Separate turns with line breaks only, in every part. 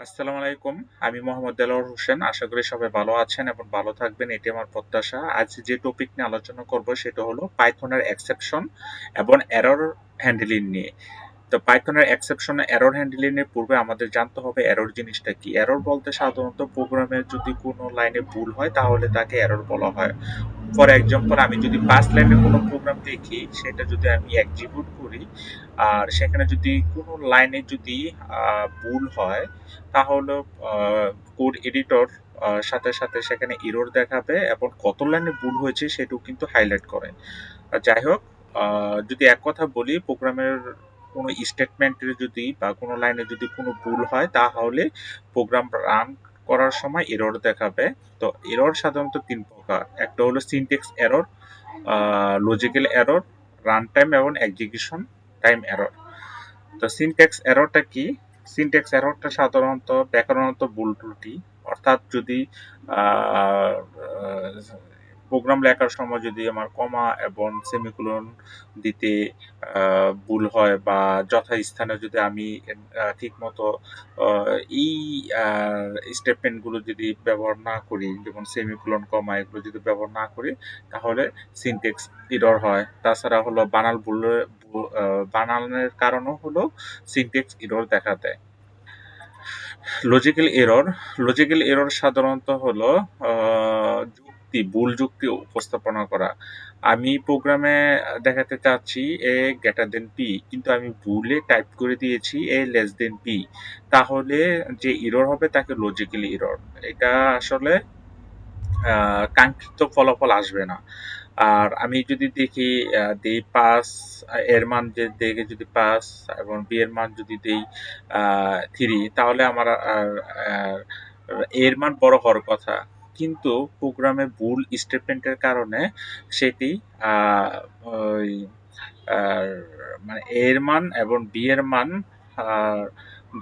আসসালামু আলাইকুম। আমি মোহাম্মদ দেলোয়ার হোসেন। আশা করি সবাই ভালো আছেন এবং ভালো থাকবেন। এটি আমার প্রত্যাশা। আজ যে টপিক নিয়ে আলোচনা করব সেটা হলো পাইথনের এক্সেপশন এবং এরর হ্যান্ডেলিং নিয়ে। তো পাইথনের এক্সেপশন এরর হ্যান্ডেলিং এর পূর্বে আমাদের জানতে হবে এরর জিনিসটা কি। এরর বলতে সাধারণত প্রোগ্রামের যদি কোনো লাইনে ভুল হয়, তাহলে তাকে এরর বলা হয়। ফর এক্সাম্পল আমি যদি পাঁচ লাইনে কোনো প্রোগ্রাম দেখি, সেটা যদি আমি এক্সিকিউট করি, আর সেখানে যদি কোনো লাইনে যদি ভুল হয়, তাহলে কোড এডিটর সাথে সাথে সেখানে ইরোর দেখাবে এবং কত লাইনে ভুল হয়েছে সেটাও কিন্তু হাইলাইট করে। যাই হোক যদি এক কথা বলি প্রোগ্রামের কোনো স্টেটমেন্টের যদি বা কোনো লাইনে যদি কোনো ভুল হয়, তাহলে প্রোগ্রাম রান করার সময় এরর দেখাবে। তো এরর সাধারণত তিন প্রকার। একটা হলো syntax error logical error run time এবং এক্সিকিউশন টাইম এরর তো সিনটেক্স এররটা কি? সিনটেক্স এররটা সাধারণত ব্যাকরণত ভুল ত্রুটি। অর্থাৎ যদি প্রোগ্রাম লেখার সময় যদি আমার কমা এবং সেমিকুলন দিতে ভুল হয় বা যথাস্থানে যদি আমি ঠিকমতো এই স্টেটমেন্টগুলো যদি ব্যবহার না করি, যেমন সেমিকুলন কমা এগুলো যদি ব্যবহার না করি, তাহলে সিনটেক্স ইরর হয়। তাছাড়া হলো বানাল ভুল বানানের কারণও হলো সিনটেক্স ইরর দেখা দেয়। লজিক্যাল এরর লজিক্যাল এরর সাধারণত হলো যুক্তি ভুল যুক্তি উপস্থাপনা করা। আমি প্রোগ্রামে দেখাতে চাচ্ছি এ গ্রেটার দেন পি কিন্তু আমি ভুলে টাইপ করে দিয়েছি এ লেস দেন পি তাহলে যে ইরর হবে তাকে লজিক্যাল ইরর এটা আসলে কাঙ্ক্ষিত ফলাফল আসবে না। আর আমি যদি দেখি দেই পাস এর মান যে দেখে যদি পাস এবং বি এর মান যদি দেই থ্রি তাহলে আমার এর মান বড় হওয়ার কথা। কিন্তু প্রোগ্রামে ভুল স্টেটমেন্টের কারণে সেটি মানে এর মান এবং বি এর মান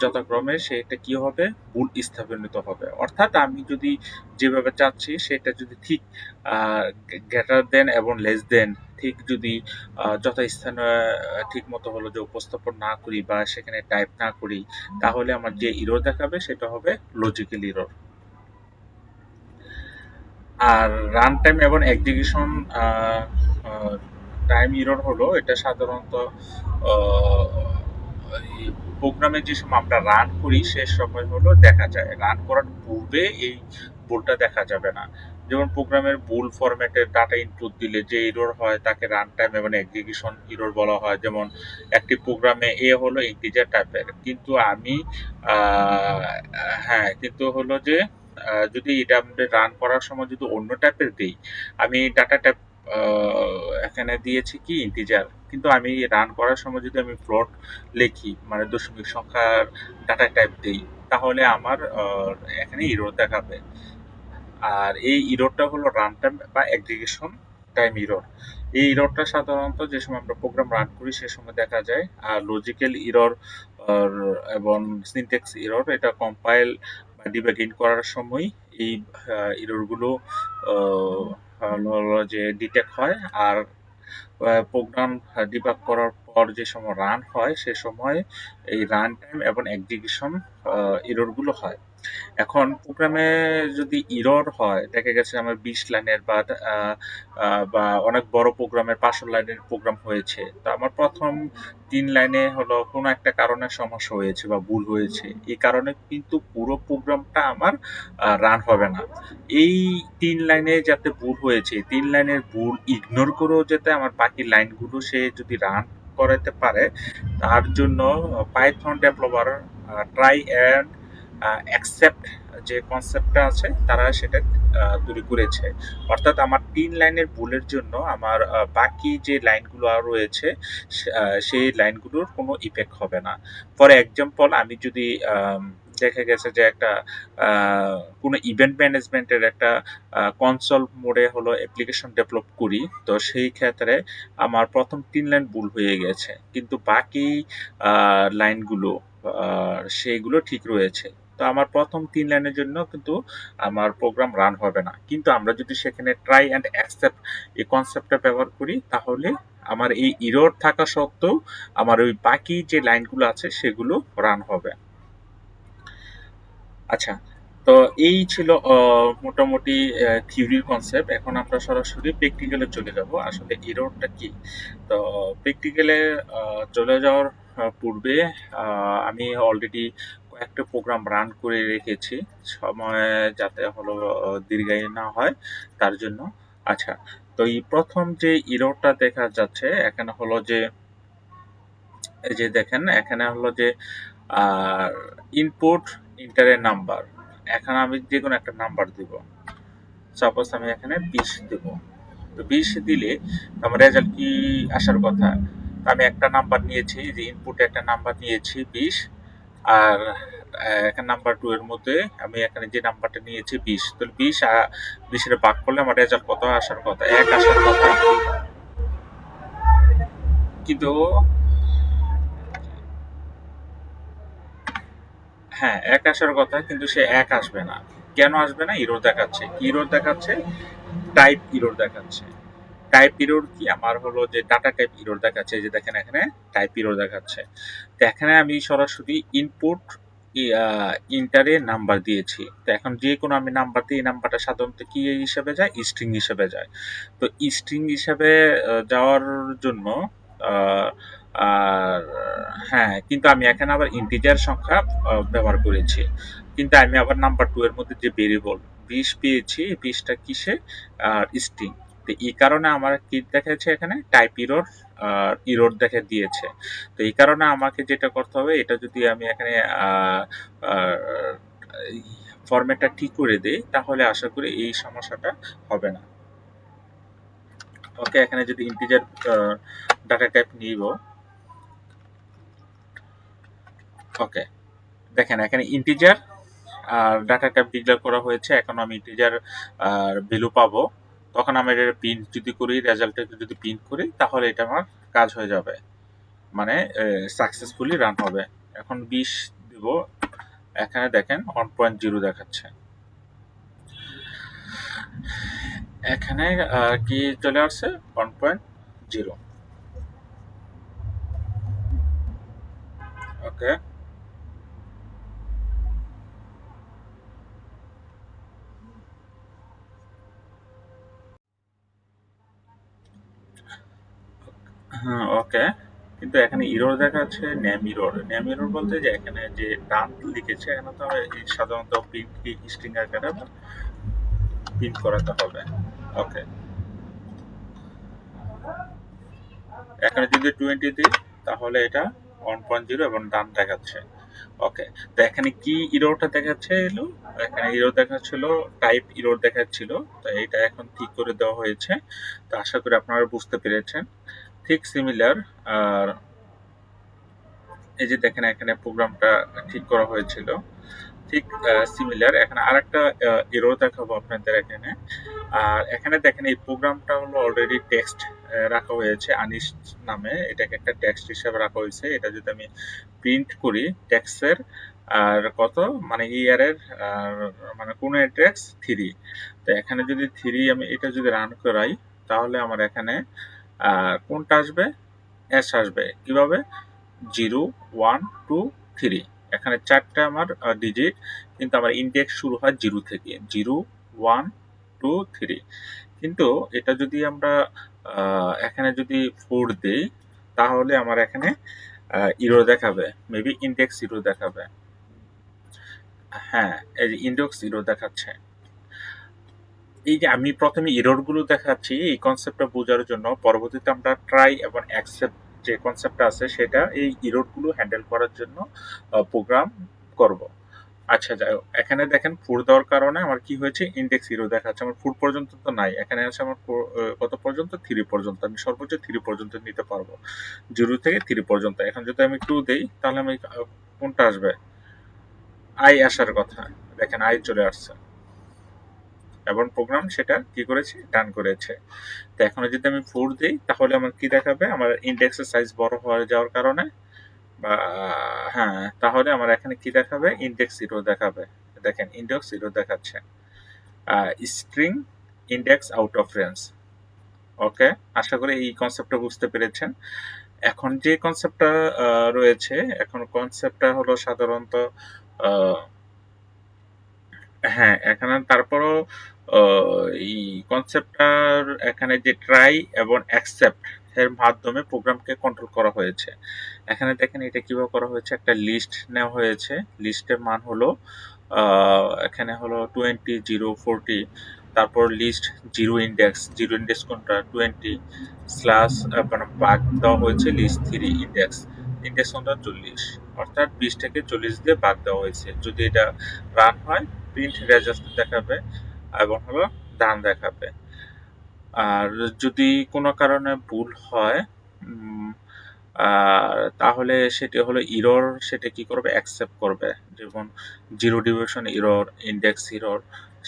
যথাক্রমে সেটা কি হবে? ভুল স্থাপনিত হবে। অর্থাৎ আমি যদি যেভাবে চাচ্ছি সেটা যদি ঠিক গ্রেটার দেন এবং লেস দেন ঠিক যদি যথাস্থানে ঠিক মতো হলো যে উপস্থাপন না করি বা সেখানে টাইপ না করি, তাহলে আমার যে ইরোর দেখাবে সেটা হবে লজিক্যাল ইরোর আর রান টাইম এবং এক্সিকিউশন টাইম ইরর হলো, এটা সাধারণত প্রোগ্রামে যে সময় আমরা রান করি, সে সময় হলো দেখা যায় রান করার পূর্বে এই ভুলটা দেখা যাবে না। যেমন প্রোগ্রামের ভুল ফরম্যাটের ডাটা ইনপুট দিলে যে ইরোর হয়, তাকে রান টাইম এবং এক্সিকিউশন ইরোর বলা হয়। যেমন একটি প্রোগ্রামে এ হলো ইন্টিজার টাইপের কিন্তু আমি হ্যাঁ কিন্তু হলো যে যদি এটা আমাদের রান করার সময় যদি অন্য টাইপের দিই, আমি ডাটা টাইপ এখানে দিয়েছি কি ইন্টিজার কিন্তু আমি রান করার সময় যদি আমি ফ্লোট লিখি মানে দশমিক সংখ্যার ডাটা টাইপ দিই, তাহলে আমার এখানে ইরোর দেখাবে। আর এই ইরোরটা হলো রান টাইম বা এক্সিকিউশন টাইম ইরোর এই ইরোরটা সাধারণত যে সময় আমরা প্রোগ্রাম রান করি, সে সময় দেখা যায়, আর লজিক্যাল ইরোর এবং সিনটেক্স ইরোর এটা কম্পাইল বা ডিবেগিং করার সময় এই এররগুলো যে ডিটেক্ট হয়। আর প্রোগ্রাম ডিবাগ করার পর যে সময় রান হয়, সে সময় এই রান টাইম এবং এক্সিকিউশন ইরোরগুলো হয়। এখন প্রোগ্রামে যদি ইরর হয়, দেখা গেছে আমার বিশ লাইনের বা বা অনেক বড় প্রোগ্রামের পাঁচশো লাইনের প্রোগ্রাম হয়েছে। তো আমার প্রথম তিন লাইনে হলো কোনো একটা কারণে সমস্যা হয়েছে বা ভুল হয়েছে। এই কারণে কিন্তু পুরো প্রোগ্রামটা আমার রান হবে না। এই তিন লাইনে যাতে ভুল হয়েছে তিন লাইনের ভুল ইগনোর করেও যাতে আমার বাকি লাইনগুলো সে যদি রান করাতে পারে, তার জন্য Python developer try and accept যে কনসেপ্টটা আছে, তারা সেটা তৈরি করেছে। অর্থাৎ আমার তিন লাইনের ভুলের জন্য আমার বাকি যে লাইনগুলো রয়েছে সেই লাইনগুলোর কোনো ইফেক্ট হবে না। ফর এক্সাম্পল আমি যদি দেখা গেছে যে একটা কোনো ইভেন্ট ম্যানেজমেন্টের একটা কনসোল মোডে হলো অ্যাপ্লিকেশন ডেভেলপ করি, তো সেই ক্ষেত্রে আমার প্রথম তিন লাইন ভুল হয়ে গেছে। কিন্তু বাকি লাইনগুলো সেইগুলো ঠিক রয়েছে। তো আমার প্রথম তিন লাইনের জন্য কিন্তু আমার প্রোগ্রাম রান হবে না। কিন্তু আমরা যদি সেখানে ট্রাই অ্যান্ড অ্যাকসেপ্ট এই কনসেপ্টটা ব্যবহার করি, তাহলে আমার এই ইরোর থাকা সত্ত্বেও আমার ওই বাকি যে লাইনগুলো আছে, সেগুলো রান হবে। আচ্ছা তো এই ছিল মোটামুটি থিওরির কনসেপ্ট এখন আমরা সরাসরি প্র্যাকটিক্যালে চলে যাব। আসলে এররটা কি? তো প্র্যাকটিক্যালে চলে যাওয়ার পূর্বে আমি অলরেডি কয়েকটা প্রোগ্রাম রান করে রেখেছি। সময় যাতে হলো দীর্ঘায়ী না হয়, তার জন্য। আচ্ছা তো এই প্রথম যে ইরোরটা দেখা যাচ্ছে, এখানে হলো যে, এই যে দেখেন, এখানে হলো যে ইনপুট ইন্টারের নাম্বার এখানে আমি যে কোনো একটা নাম্বার দিব। সাপোজ আমি এখানে বিশ দেব। তো বিশ দিলে আমার রেজাল্ট কি আসার কথা? আমি একটা নাম্বার নিয়েছি, যে ইনপুটে একটা নাম্বার নিয়েছি, বিশ। আর নাম্বার টু এর মধ্যে আমি এখানে যে নাম্বারটা নিয়েছি বিশ। তো বিশ বিশের ভাগ করলে আমার রেজাল্ট কত? আসার কথা, এক আসার কথা। কিন্তু হ্যাঁ এক আসার কথা, কিন্তু সে এক আসবে না। কেন আসবে না? ইরোর দেখাচ্ছে। কি ইরোর দেখাচ্ছে? টাইপ ইরোর দেখাচ্ছে। টাইপ ইরোর কি? আমার হলো যে ডাটা টাইপ ইরোর দেখাচ্ছে। যে দেখেন এখানে টাইপ ইরোর দেখাচ্ছে। তো এখানে আমি সরাসরি ইনপুট ইন্টারে নাম্বার দিয়েছি। তো এখন যে কোনো আমি নাম্বার দিই নাম্বারটা সাধারণত কি হিসেবে যায়? স্ট্রিং হিসেবে যায়। তো স্ট্রিং হিসেবে যাওয়ার জন্য আর হ্যাঁ কিন্তু আমি এখানে আবার ইন্টিজার সংখ্যা ব্যবহার করেছি। কিন্তু আমি আবার নাম্বার টু এর মধ্যে যে ভেরিয়েবল বিশ পেয়েছি বিশটা কিসে? আর স্ট্রিং তো এই কারণে আমার কি দেখাচ্ছে এখানে? টাইপ ইরোর ইরোর দেখা দিয়েছে। তো এই কারণে আমাকে যেটা করতে হবে, এটা যদি আমি এখানে ফরম্যাটটা ঠিক করে দেই, তাহলে আশা করি এই সমস্যাটা হবে না। ওকে, এখানে যদি ইন্টিজার ডাটা টাইপ নিব। ওকে, দেখেন এখানে ইন্টিজার আর ডাটা টাইপ ডিক্লেয়ার করা হয়েছে। এখন আমি ইন্টিজার ভ্যালু পাবো। তখন আমি এটা প্রিন্ট যদি করি রেজাল্টটা যদি প্রিন্ট করি, তাহলে এটা আমার কাজ হয়ে যাবে। মানে সাকসেসফুলি রান হবে। এখন বিশ দিব। এখানে দেখেন ওয়ান পয়েন্ট জিরো দেখাচ্ছে। এখানে কি চলে আসছে? One point zero okay. হ্যাঁ ওকে কিন্তু এখানে ইরোর দেখাচ্ছে নেম ইরোর নেম ইরোর বলতে যে এখানে যে ডান লিখেছে, এখানে তো সাধারণত প্রিন্ট স্ট্রিং আকারে প্রিন্ট করাতে হবে। ওকে এখানে যদি টোয়েন্টি দিই, তাহলে এটা ওয়ান পয়েন্ট জিরো এবং ডান দেখাচ্ছে। ওকে তো এখানে কি ইরোরটা দেখাচ্ছে এলো? এখানে ইরোর দেখাচ্ছিল টাইপ ইরোর দেখাচ্ছিল। তো এটা এখন ঠিক করে দেওয়া হয়েছে। তো আশা করি আপনারা বুঝতে পেরেছেন। ঠিক সিমিলার আর এই যে দেখেন এখানে প্রোগ্রামটা ঠিক করা হয়েছিল, ঠিক সিমিলার এখানে আরেকটা এরর দেখাবো আপনাদের এখানে। আর এখানে দেখেন এই প্রোগ্রামটা হলো অলরেডি টেক্সট রাখা হয়েছে আনিস নামে। এটাকে একটা টেক্সট হিসাবে রাখা হয়েছে। এটা যদি আমি প্রিন্ট করি টেক্সটের আর কত? মানে ইয়ারের মানে কোন অ্যাড্রেস থ্রি তো এখানে যদি থ্রি আমি এটা যদি রান করাই, তাহলে আমার এখানে কোনটা আসবে? এস আসবে। কীভাবে? Zero, one, two, three. এখানে চারটা আমার ডিজিট কিন্তু আমার ইন্ডেক্স শুরু হয় জিরো থেকে। Zero, one, two, three. কিন্তু এটা যদি আমরা এখানে যদি ফোর দিই, তাহলে আমার এখানে ইরো দেখাবে। মেবি ইন্ডেক্স জিরো দেখাবে। হ্যাঁ এই যে ইন্ডেক্স জিরো দেখাচ্ছে। এই যে আমি প্রথমে ইররগুলো দেখাচ্ছি, এই কনসেপ্টটা বোঝার জন্য পরবর্তীতে আমরা ট্রাই এবং অ্যাকসেপ্ট যে কনসেপ্টটা আছে, সেটা এই ইররগুলো হ্যান্ডেল করার জন্য প্রোগ্রাম করব। আচ্ছা যাই এখানে দেখেন ফুড দেওয়ার কারণে আমার কি হয়েছে? ইন্ডেক্স জিরো দেখাচ্ছে। আমার ফুড পর্যন্ত তো নাই। এখানে আছে আমার কত পর্যন্ত? থ্রি পর্যন্ত। আমি সর্বোচ্চ থ্রি পর্যন্ত নিতে পারব। জিরো থেকে থ্রি পর্যন্ত। এখন যদি আমি টু দেই, তাহলে আমি কোনটা আসবে? আই আসার কথা। দেখেন আই চলে আসছে। এবং প্রোগ্রাম সেটা কি করেছে? ডান করেছে। তো এখন যদি আমি ফোর দিই, তাহলে আমার কি দেখাবে? আমার ইন্ডেক্সের সাইজ বড় হয়ে যাওয়ার কারণে বা হ্যাঁ তাহলে আমার এখানে কি দেখাবে? ইন্ডেক্স জিরো দেখাবে। দেখেন ইন্ডেক্স জিরো দেখাচ্ছে। String index out of range okay আশা করি এই কনসেপ্টটা বুঝতে পেরেছেন। এখন যে কনসেপ্টটা রয়েছে, এখন কনসেপ্টটা হলো সাধারণত হ্যাঁ, এখানে তারপরও এই কনসেপ্টটার এখানে যে ট্রাই এবং অ্যাকসেপ্ট এর মাধ্যমে প্রোগ্রামকে কন্ট্রোল করা হয়েছে। এখানে দেখেন এটা কীভাবে করা হয়েছে? একটা লিস্ট নেওয়া হয়েছে। লিস্টের মান হলো এখানে হলো টোয়েন্টি জিরো ফোরটি তারপর list zero index zero index কোনটা? টোয়েন্টি স্ল্যাশ মানে বাগ দেওয়া হয়েছে লিস্ট থ্রি ইন্ডেক্স ইন্ডেক্স কোনটা? চল্লিশ। অর্থাৎ বিশ থেকে চল্লিশ দিয়ে বাদ দেওয়া হয়েছে। যদি এটা রান হয় প্রিন্ট রেজাল্ট দেখাবে এবং হলো ডান দেখাবে। আর যদি কোনো কারণে ভুল হয় তাহলে সেটি হলো ইরর সেটা কি করবে? অ্যাকসেপ্ট করবে। যেমন zero division error index error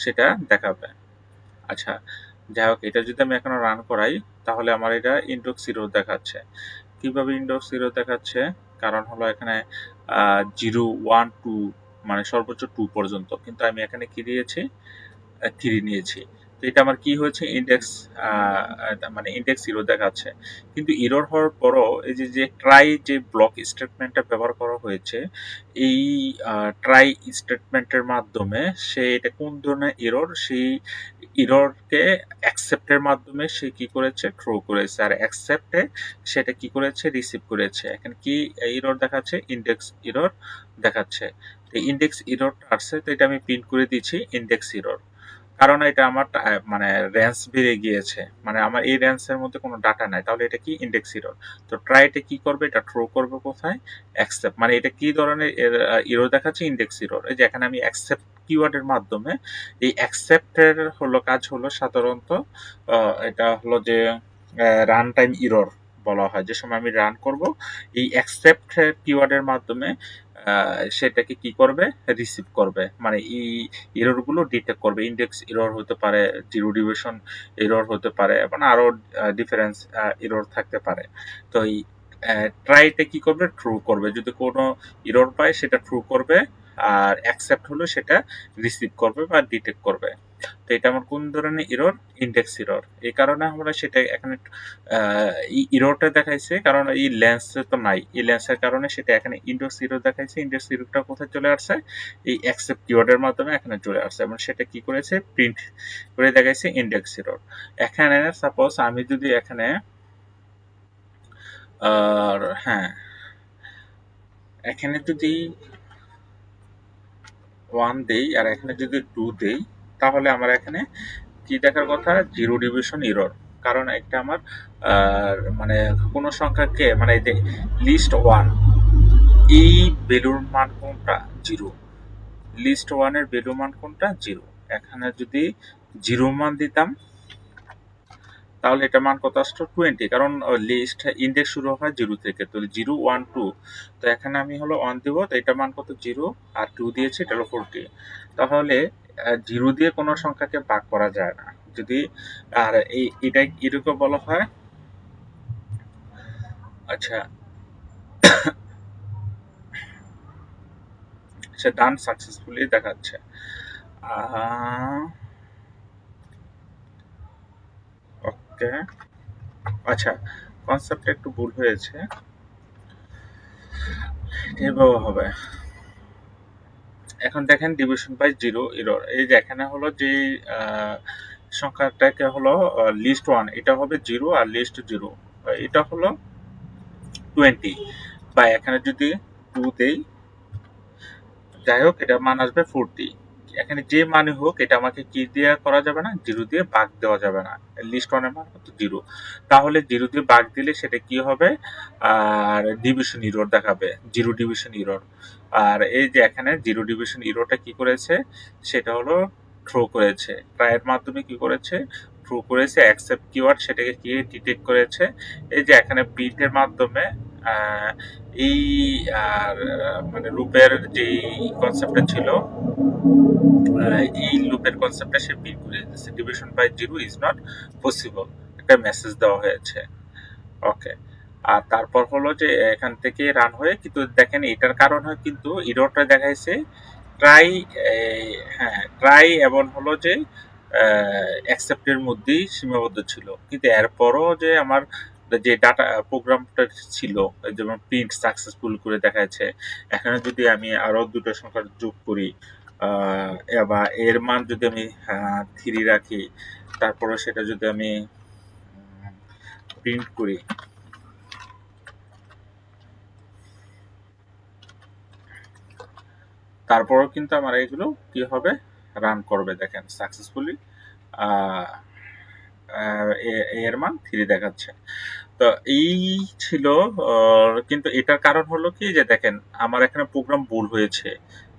সেটা দেখাবে। আচ্ছা যাই হোক, এটা যদি আমি এখন রান করাই, তাহলে আমার এটা ইন্ডেক্স ইরর দেখাচ্ছে। কীভাবে ইন্ডেক্স ইরর দেখাচ্ছে? কারণ হলো এখানে জিরো ওয়ান টু মানে সর্বোচ্চ টু পর্যন্ত। কিন্তু আমি এখানে কি দিয়েছি? থ্রি নিয়েছি। এটা আমার কি হয়েছে? ইন্ডেক্স মানে ইন্ডেক্স ইরো দেখাচ্ছে। কিন্তু ইরোর হওয়ার পরও এই যে যে ট্রাই যে ব্লক স্টেটমেন্টটা ব্যবহার করা হয়েছে, এই ট্রাই স্টেটমেন্টের মাধ্যমে সে এটা কোন ধরনের ইরোর সেই ইরোরকে অ্যাকসেপ্টের মাধ্যমে সে কি করেছে? থ্রো করেছে। আর অ্যাকসেপ্টে সেটা কি করেছে? রিসিভ করেছে। এখানে কি ইরোর দেখাচ্ছে? ইন্ডেক্স ইরোর দেখাচ্ছে। ইন্ডেক্স ইররটা আসছে, তো এটা আমি প্রিন্ট করে দিচ্ছি ইন্ডেক্স ইরর কারণ এটা আমার মানে রেঞ্জ বেড়ে গিয়েছে। মানে আমার এই রেঞ্জের মধ্যে কোনো ডাটা নাই। তাহলে এটা কি ইন্ডেক্স ইরর তো ট্রাই এটা কি করবে? এটা থ্রো করবে কোথায়? অ্যাকসেপ্ট মানে এটা কি ধরনের ইরর দেখাচ্ছে? ইন্ডেক্স ইরর এই যে এখানে আমি অ্যাকসেপ্ট কিওয়ার্ডের মাধ্যমে এই অ্যাকসেপ্টের হলো কাজ হলো সাধারণত এটা হলো যে রান টাইম ইরর বলা হয়। যে সময় আমি রান করব, এই অ্যাকসেপ্ট কিওয়ার্ডের মাধ্যমে সেটাকে কি করবে? রিসিভ করবে। মানে এই এররগুলো ডিটেক্ট করবে। ইন্ডেক্স এরর হতে পারে জিরো ডিভিশন এরর হতে পারে, এবং আরও ডিফারেন্স এরর থাকতে পারে। তো এই ট্রাইটা কি করবে? ট্রু করবে। যদি কোনো এরর পায়, সেটা ট্রু করবে, আর অ্যাকসেপ্ট হলো সেটা রিসিভ করবে বা ডিটেক্ট করবে। তো এটা আমার কোন ধরনের এরর ইন্ডেক্স এরর এই কারণে আমরা সেটা এখানে ইরোরটা দেখাইছে, কারণ এই লেন্স তো নাই। এই লেন্সের কারণে সেটা এখানে ইন্ডেক্স ইরো দেখাইছে ইন্ডেক্স ইরোটা কোথায় চলে আসছে? এই অ্যাকসেপ্ট কিওয়ার্ডের মাধ্যমে এখানে চলে আসছে। এবং সেটা কি করেছে? প্রিন্ট করে দেখাইছে ইন্ডেক্স ইরর এখানে সাপোজ আমি যদি এখানে, আর হ্যাঁ এখানে যদি ওয়ান দেই, আর এখানে যদি টু দেই তাহলে আমার এখানে কি দেখার কথা? জিরো ডিভিশন ইরর কারণ একটা আমার মানে কোনো সংখ্যাকে মানে লিস্ট ওয়ান এই বেলুর মান কোনটা? জিরো লিস্ট ওয়ানের ভ্যালু মান কোনটা? জিরো এখানে যদি জিরো মান দিতাম, তাহলে এটা মান কত আসতো? টোয়েন্টি কারণ লিস্ট ইন্ডেক্স শুরু হয় জিরো থেকে, তো জিরো ওয়ান টু তো এখানে আমি হলো ওয়ান দিব, তো এটা মান কত? জিরো আর টু দিয়েছি, এটা হলো ফোরটি তাহলে জিরো দিয়ে কোনো সংখ্যাকে ভাগ করা যায় না। যদি, আর এই এটা এরকম বলা হয় আচ্ছা সে ডান সাকসেসফুলি দেখাচ্ছে। ওকে আচ্ছা কনসেপ্টটা একটু ভুল হয়েছে। এভাবে হবে। এখন দেখেন ডিভিশন বাই জিরো এরর এই যে এখানে হলো যে সংখ্যাটাকে হলো লিস্ট ওয়ান এটা হবে জিরো আর লিস্ট জিরো এটা হলো টোয়েন্টি বা এখানে যদি টু দেই, যাই হোক এটা মান আসবে ফোরটি এখানে যে মানে হোক, এটা আমাকে কি দিয়ে করা যাবে না? জিরো দিয়ে বাগ দেওয়া যাবে না। লিস্ট ওয়ানের মান হতো জিরো। তাহলে জিরো দিয়ে বাগ দিলে সেটা কি হবে? আর ডিভিশন ইরোর দেখাবে, জিরো ডিভিশন ইরোর আর এই যে এখানে জিরো ডিভিশন ইরোটা কি করেছে? সেটা হলো থ্রো করেছে। ট্রায়ের মাধ্যমে কি করেছে? থ্রো করেছে অ্যাকসেপ্ট কিওয়ার্ড সেটাকে কি ডিটেক্ট করেছে? এই যে এখানে প্রিন্টের মাধ্যমে এই, আর মানে লুপের যে কনসেপ্টটা ছিল এই লুপের কনসেপ্টটা সে প্রিন্ট করে দিয়েছে। Division by zero is not possible একটা মেসেজ দেওয়া হয়েছে। ওকে আর তারপর হলো যে, এখান থেকে রান হয়ে, কিন্তু দেখেন এটার কারণ হয় কিন্তু ইরোরটা দেখাইছে ট্রাই হ্যাঁ ট্রাই এমন হলো যে অ্যাকসেপ্টের মধ্যেই সীমাবদ্ধ ছিল। কিন্তু এরপরও যে আমার যে ডাটা প্রোগ্রামটা ছিল, যেমন প্রিন্ট সাকসেসফুল করে দেখাচ্ছে, এখানে যদি আমি আরও দুটো সংখ্যা যোগ করি বা এর মান যদি আমি থ্রি রাখি, তারপরে সেটা যদি আমি প্রিন্ট করি, তারপরেও কিন্তু আমার এগুলো কি হবে? রান করবে, দেখেন সাকসেসফুলি এর মান থ্রি দেখাচ্ছে। তো এই ছিল কিন্তু এটার কারণ হলো কি যে দেখেন, আমার এখানে প্রোগ্রাম ভুল হয়েছে।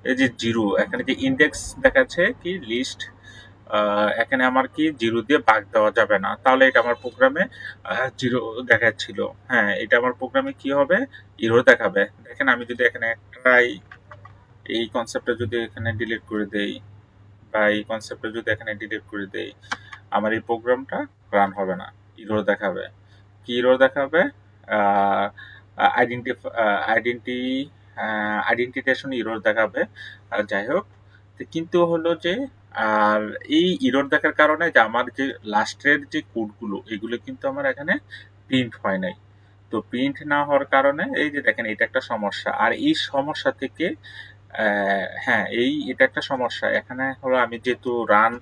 এই যে জিরো, এখানে যে ইন্ডেক্স দেখাচ্ছে কি লিস্ট এখানে আমার কি জিরো দিয়ে ভাগ দেওয়া যাবে না। তাহলে এটা আমার প্রোগ্রামে জিরো দেখাচ্ছিল। হ্যাঁ এটা আমার প্রোগ্রামে কি হবে? ইরো দেখাবে। দেখেন, আমি যদি এখানে ট্রাই এই কনসেপ্টটা যদি এখানে ডিলিট করে দেই, বা এই কনসেপ্টটা যদি এখানে ডিলিট করে দেই আমার এই প্রোগ্রামটা রান হবে না। ইরোর দেখাবে। কি ইরোর দেখাবে? আইডেন্টি আইডেন্টি আইডেন্টিটেশন ইরোর দেখাবে। যাই হোক কিন্তু হলো যে, আর এই ইরোর দেখার কারণে যে আমার যে লাস্টের যে কোডগুলো, এগুলো কিন্তু আমার এখানে প্রিন্ট হয় নাই। তো প্রিন্ট না হওয়ার কারণে, এই যে দেখেন, এটা একটা সমস্যা। আর এই সমস্যা থেকে হ্যাঁ এই, এটা একটা সমস্যা। এখানে হলো আমি যেহেতু রান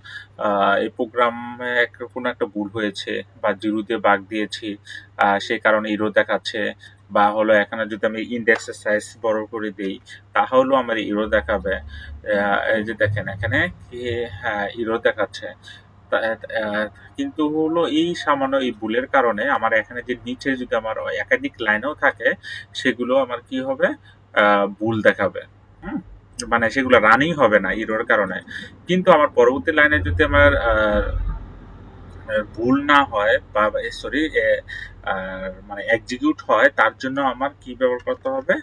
এই প্রোগ্রামে কোনো একটা ভুল হয়েছে বা জিরো দিয়ে বাগ দিয়েছি সেই কারণে ইরো দেখাচ্ছে, বা হলো এখানে যদি আমি ইন্ডেক্সের সাইজ বড় করে দিই, তাহলেও আমার ইরো দেখাবে। এই যে দেখেন, এখানে হ্যাঁ ইরো দেখাচ্ছে। কিন্তু হলো এই সামান্য এই ভুলের কারণে আমার এখানে যে নিচে যদি আমার একাধিক লাইনও থাকে, সেগুলো আমার কি হবে? ভুল দেখাবে। মানে সেগুলো রানিং হবে না ইরোর কারণে। কিন্তু আমার পরবর্তী লাইনে যদি আমার ভুল না হয় বা সরি মানে এক্সিকিউট হয়, তার জন্য আমার কি ব্যবহার করতে হবে?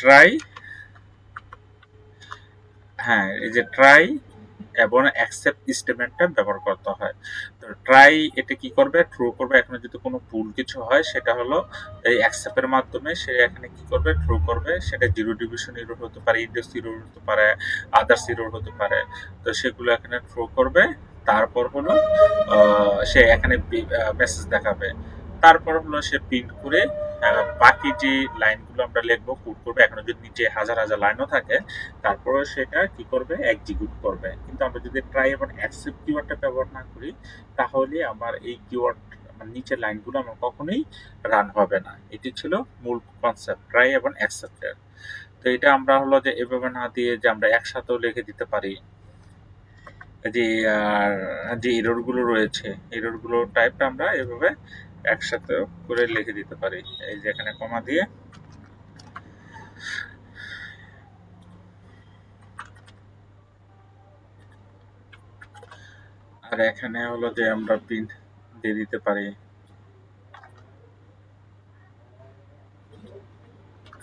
ট্রাই হ্যাঁ এই যে ট্রাই এবং অ্যাকসেপ্ট স্টেটমেন্টটা ব্যবহার করতে হয়। তো ট্রাই এটা কি করবে? ট্রু করবে। এখানে যদি কোনো ভুল কিছু হয়, সেটা হলো এই অ্যাকসেপ্টের মাধ্যমে সে এখানে কি করবে? ট্রু করবে। সেটা জিরো ডিভিশন ইরোর হতে পারে ইন্ডেক্স ইরোর হতে পারে আদার্স ইরোর হতে পারে। তো সেগুলো এখানে ট্রু করবে। তারপর হলো সে এখানে মেসেজ দেখাবে। তারপর হলো সে প্রিন্ট করে বাকি যে লাইনগুলো আমরা লিখব, কোড করবে, এখন যদি নিচে হাজার হাজার লাইনও থাকে তারপরে সেটা কি করবে? এক্সিকিউট করবে। কিন্তু আমরা যদি ট্রাই এবং অ্যাকসেপ্ট কিওয়ার্ডটা ব্যবহার না করি, তাহলে আমার এই কিওয়ার্ড নিচের লাইনগুলো আমার কখনোই রান হবে না। এটি ছিল মূল কনসেপ্ট ট্রাই এবং অ্যাকসেপ্টের তো এটা আমরা হলো যে এভাবে না দিয়ে যে আমরা একসাথেও লিখে দিতে পারি, যে আর যে এররগুলো রয়েছে এররগুলো টাইপটা আমরা এভাবে একসাথে করে লিখে দিতে পারি। এই যে এখানে কমা দিয়ে আর এখানে হলো যে আমরা প্রিন্ট দিয়ে দিতে পারি।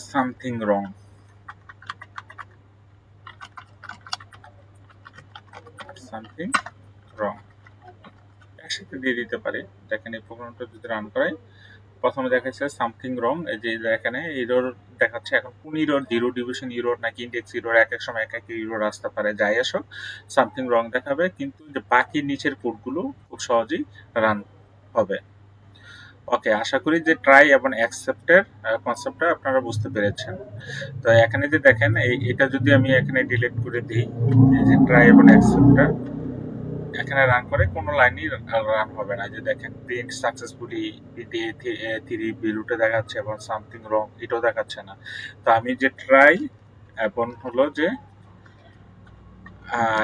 সামথিং রং সামথিং রং একসাথে দিয়ে দিতে পারি। দেখেন এই প্রোগ্রামটা যদি রান করাই প্রথমে দেখাচ্ছে সামথিং রং এই যে এখানে ইরোর দেখাচ্ছে এখন কোন ইরোর জিরো ডিভিশন ইরোর নাকি ইন্ডেক্স ইরোর এক এক সময় এক এক ইরোর আসতে পারে, যাই আসো সামথিং রং দেখাবে, কিন্তু যে বাকি নিচের কোডগুলো খুব সহজেই রান হবে। ওকে আশা করি যে ট্রাই এবং অ্যাকসেপ্টের কনসেপ্টটা আপনারা বুঝতে পেরেছেন। তো এখানে যে দেখেন এটা যদি আমি এখানে ডিলিট করে দিই যে ট্রাই এবং অ্যাকসেপ্টটা এখানে রান করে কোনো লাইনই রান হবে না যে দেখেন প্রিন্ট সাকসেসফুলি থ্রি বিলুটে দেখাচ্ছে এবং সামথিং রং এটাও দেখাচ্ছে না তো আমি যে ট্রাই এবং হলো যে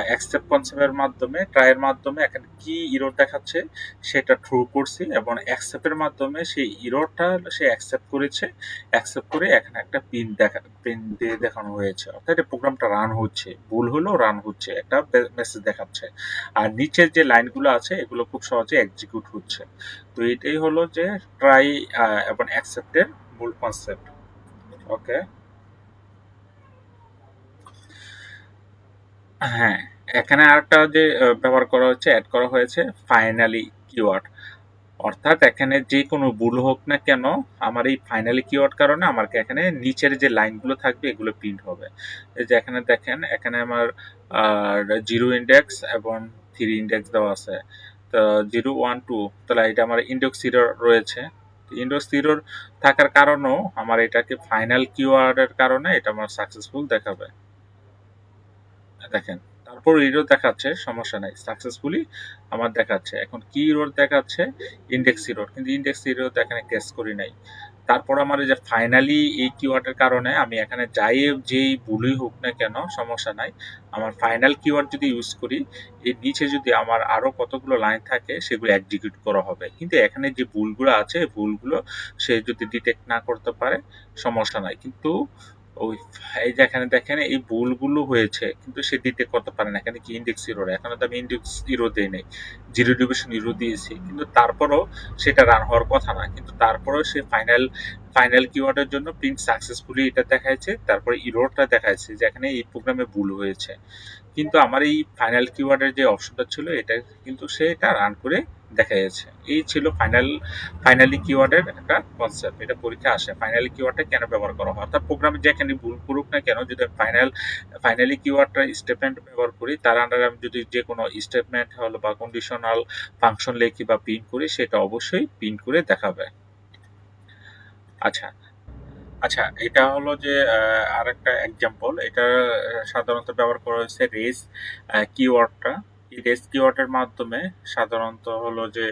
অ্যাকসেপ্ট কনসেপ্টের মাধ্যমে ট্রাইয়ের মাধ্যমে এখানে কি ইরোর দেখাচ্ছে, সেটা ট্রু করছি এবং অ্যাকসেপ্টের মাধ্যমে সেই ইরোরটা সে অ্যাকসেপ্ট করেছে অ্যাকসেপ্ট করে এখানে একটা পিন দেখা পিন দিয়ে দেখানো হয়েছে। অর্থাৎ এই প্রোগ্রামটা রান হচ্ছে, ভুল হলেও রান হচ্ছে, একটা মেসেজ দেখাচ্ছে। আর নিচের যে লাইনগুলো আছে, এগুলো খুব সহজে এক্সিকিউট হচ্ছে। তো এটাই হলো যে ট্রাই এবং অ্যাকসেপ্টের মূল কনসেপ্ট ওকে হ্যাঁ এখানে আরেকটা যে ব্যবহার করা হচ্ছে অ্যাড করা হয়েছে ফাইনালি কিওয়ার্ড অর্থাৎ এখানে যে কোনো ভুল হোক না কেন, আমার এই ফাইনালি কিওয়ার্ড কারণে আমার এখানে নিচের যে লাইনগুলো থাকবে, এগুলো প্রিন্ট হবে। এই যে এখানে দেখেন, এখানে আমার জিরো ইন্ডেক্স এবং থ্রি ইন্ডেক্স দেওয়া আছে। তো জিরো ওয়ান টু তাহলে এটা আমার ইন্ডেক্স জিরো রয়েছে। ইন্ডেক্স জিরোর থাকার কারণেও আমার এটাকে ফাইনাল কিওয়ার্ডের কারণে এটা আমার সাকসেসফুল দেখাবে। দেখেন, তারপর ইরোর দেখাচ্ছে, সমস্যা নাই সাকসেসফুলি আমার দেখাচ্ছে। এখন কি ইরোর দেখাচ্ছে? ইন্ডেক্স ইরোর কিন্তু ইন্ডেক্স ইরোর এখানে কেস করি নাই। তারপর আমার যে ফাইনালি এই কিওয়ার্ডের কারণে আমি এখানে যাই, যেই ভুলই হোক না কেন, সমস্যা নাই, আমার ফাইনাল কিওয়ার্ড যদি ইউজ করি, এর নিচে যদি আমার আরও কতগুলো লাইন থাকে, সেগুলো এক্সিকিউট করা হবে। কিন্তু এখানে যে ভুলগুলো আছে ভুলগুলো সে যদি ডিটেক্ট না করতে পারে, সমস্যা নাই। কিন্তু ওই এখানে দেখেন, এই ভুলগুলো হয়েছে, কিন্তু সে ডিটেক্ট করতে পারে না। এখানে কি ইন্ডেক্স জিরো এখানে তো আমি ইন্ডেক্স জিরো দিই নেই। জিরো ডিভিশন জিরো দিয়েছি। কিন্তু তারপরও সেটা রান হওয়ার কথা না। কিন্তু তারপরেও সে ফাইনাল ফাইনাল কিওয়ার্ডের জন্য প্রিন্ট সাকসেসফুলি এটা দেখাচ্ছে তারপরে ইরোরটা দেখাচ্ছে যে এখানে এই প্রোগ্রামে ভুল হয়েছে। কিন্তু আমার এই ফাইনাল কিওয়ার্ডের যে অপশনটা ছিল, এটা কিন্তু সে এটা রান করে দেখা যাচ্ছে এই ছিল ফাইনাল ফাইনালি কিওয়ার্ডের একটা কনসেপ্ট এটা পরীক্ষা আসে। ফাইনালি কিওয়ার্ডটা কেন ব্যবহার করা হয়? অর্থাৎ প্রোগ্রামে যেখানে ভুল করুক না কেন, যদি ফাইনাল ফাইনালি কিওয়ার্ডটা স্টেটমেন্ট ব্যবহার করি, তার আন্ডারে আমি যদি যে কোনো স্টেটমেন্ট হলো বা কন্ডিশনাল ফাংশন লিখি বা প্রিন্ট করি, সেটা অবশ্যই প্রিন্ট করে দেখাবে। আচ্ছা আচ্ছা এটা হলো যে আরেকটা এক্সাম্পল এটা সাধারণত ব্যবহার করা হয়েছে রেস কিওয়ার্ডটা এই রেস কিওয়ার্ডের মাধ্যমে সাধারণত হলো যে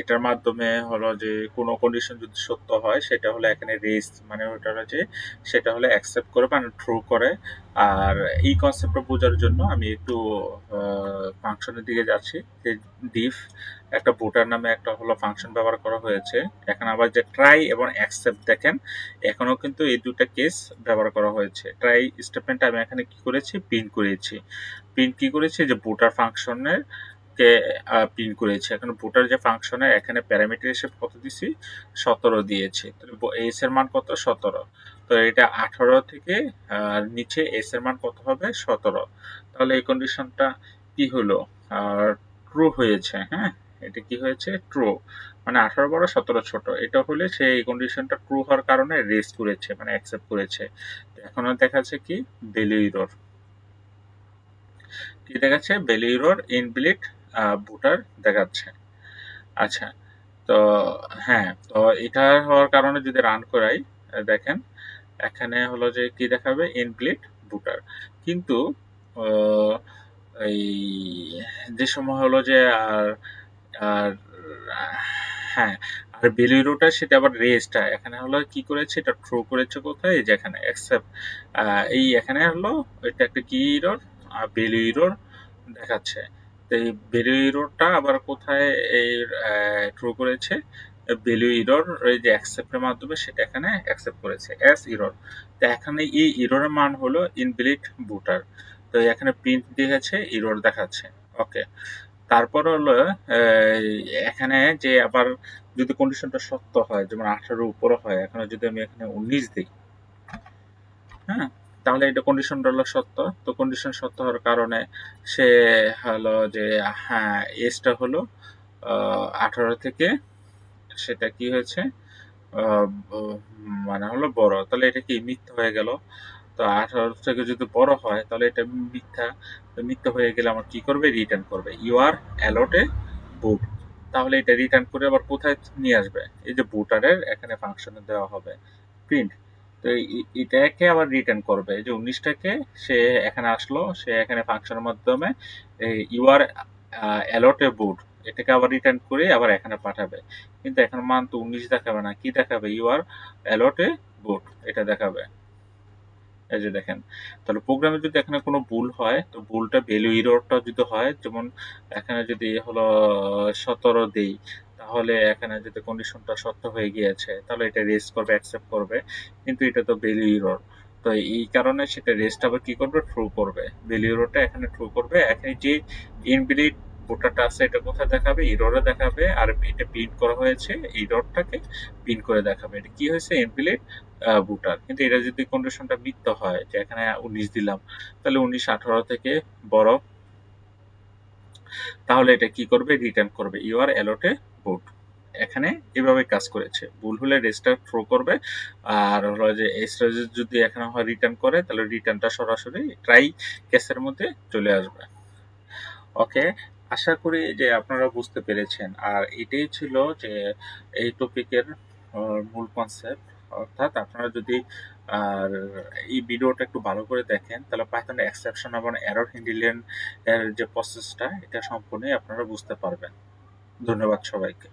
এটার মাধ্যমে হলো যে কোনো কন্ডিশন যদি সত্য হয়, সেটা হলো এখানে রেস মানে ওটা হলো যে সেটা হলো অ্যাকসেপ্ট করে মানে ট্রু করে। আর এই কনসেপ্টটা বোঝার জন্য আমি একটু ফাংশনের দিকে যাচ্ছি। যে ডিফ একটা ভোটার নামে একটা হলো ফাংশন ব্যবহার করা হয়েছে। এখন আবার যে ট্রাই এবং অ্যাকসেপ্ট দেখেন, এখনও কিন্তু এই দুটা কেস ব্যবহার করা হয়েছে। ট্রাই স্টেটমেন্ট আমি এখানে কি করেছি? প্রিন্ট করেছি। প্রিন্ট কি করেছি? যে ভোটার ফাংশনের কে প্রিন্ট করেছি। এখন ভোটার যে ফাংশনের এখানে প্যারামিটার হিসেবে কত দিছি? সতেরো দিয়েছি। এস এর মান কত? সতেরো। তো এটা আঠারো থেকে নিচে এস এর মান কত হবে? সতেরো। তাহলে এই কন্ডিশনটা কি হলো? ট্রু হয়েছে হ্যাঁ? এটা কি হয়েছে? ট্রু মানে আঠারো বড়, সতেরো ছোট। এটা হলে সে এই কন্ডিশনটা ট্রু হওয়ার কারণে রেস করেছে মানে অ্যাকসেপ্ট করেছে। তো এখনও দেখাচ্ছে কি? ভ্যালু ইরর কি দেখাচ্ছে? ভ্যালু ইরর ইনবিলিট বুটার দেখাচ্ছে। আচ্ছা তো হ্যাঁ তো এটা হওয়ার কারণে যদি রান করাই দেখেন, এখানে হলো যে কি দেখাবে? ইনবিলিট বুটার কিন্তু এই যে সময় হলো যে আর আর হ্যাঁ আর বেলিরোটা সেটা আবার রেসটা এখানে হলো কি করেছে? এটা থ্রো করেছে কোথায়? যেখানে অ্যাকসেপ্ট এই এখানে হলো, এটা একটা কি ইরর বেলু ইরর দেখাচ্ছে। এই বেলু ইররটা আবার কোথায় এই থ্রো করেছে? বেলু ইরর এই যে অ্যাকসেপ্টের মাধ্যমে সেটা এখানে অ্যাকসেপ্ট করেছে এস ইরর তো এখানে এই ইররের মান হলো ইনবিলিট বুটার তো এখানে প্রিন্ট দেখেছে ইরর দেখাচ্ছে। ওকে তারপর হলো এখানে যে আবার যদি কন্ডিশনটা সত্য হয়, যেমন আঠারো উপরে হয়, এখানে যদি আমি এখানে উনিশ দিই হ্যাঁ তাহলে এটা কন্ডিশনটা হলো সত্য। তো কন্ডিশন সত্য হওয়ার কারণে সে হলো যে হ্যাঁ এজটা হলো আঠারো থেকে, সেটা কি হয়েছে? মানে হলো বড়। তাহলে এটা কি মিথ্যা হয়ে গেল? তো আঠারো থেকে যদি বড় হয়, তাহলে এটা মিথ্যা। তো মিথ্যা হয়ে গেলে আমার কি করবে? রিটার্ন করবে। ইউ আর অ্যালোটে বুট তাহলে এটা রিটার্ন করে আবার কোথায় নিয়ে আসবে? এই যে বুটারের এখানে ফাংশনে দেওয়া হবে। প্রিন্ট তো এটাকে আবার রিটার্ন করবে। যে উনিশটাকে সে এখানে আসলো, সে এখানে ফাংশনের মাধ্যমে ইউ আর অ্যালোটে বুট এটাকে আবার রিটার্ন করে আবার এখানে পাঠাবে। কিন্তু এখন মান তো উনিশ দেখাবে না। কি দেখাবে? ইউ আর অ্যালোটে বুট এটা দেখাবে। এই যে দেখেন, তাহলে প্রোগ্রামে যদি এখানে কোনো ভুল হয়, তো ভুলটা ভ্যালু ইররটা যদি হয়, যেমন এখানে যদি হলো, সতেরো দেই তাহলে এখানে যদি কন্ডিশনটা সত্য হয়ে গিয়েছে, তাহলে এটা রেস্ট করবে অ্যাকসেপ্ট করবে। কিন্তু এটা তো ভ্যালু ইরর তো এই কারণে সেটা রেস্ট আবার কি করবে? ট্রু করবে। ভ্যালু ইররটা এখানে ট্রু করবে। এখানে যে ইনবিলিট ভোটারটা আছে, এটা কোথায় দেখাবে? ইররে দেখাবে। আর এটা প্রিন্ট করা হয়েছে ইররটাকে প্রিন্ট করে দেখাবে। এটা কি হয়েছে? ইনবিলিট ভোটার কিন্তু এটা যদি কন্ডিশনটা মিথ্যা হয়, যে এখানে উনিশ দিলাম, তাহলে উনিশ আঠারো থেকে বড়, তাহলে এটা কি করবে? রিটার্ন করবে। ইউ আর অ্যালোটে ভোট এখানে এভাবে কাজ করেছে। ভুল হলে রেজিস্টার থ্রো করবে। আর হলো যে যদি এখানে হয় রিটার্ন করে, তাহলে রিটার্নটা সরাসরি ট্রাই কেসের মধ্যে চলে আসবে। ওকে আশা করি যে আপনারা বুঝতে পেরেছেন। আর এটাই ছিল যে এই টপিকের মূল কনসেপ্ট অর্থাৎ আপনারা যদি, আর এই ভিডিওটা একটু ভালো করে দেখেন, তাহলে পাইথন এক্সেপশন এবং এরর হ্যান্ডেলিং এর যে প্রসেসটা এটা সম্পূর্ণই আপনারা বুঝতে পারবেন। ধন্যবাদ সবাইকে।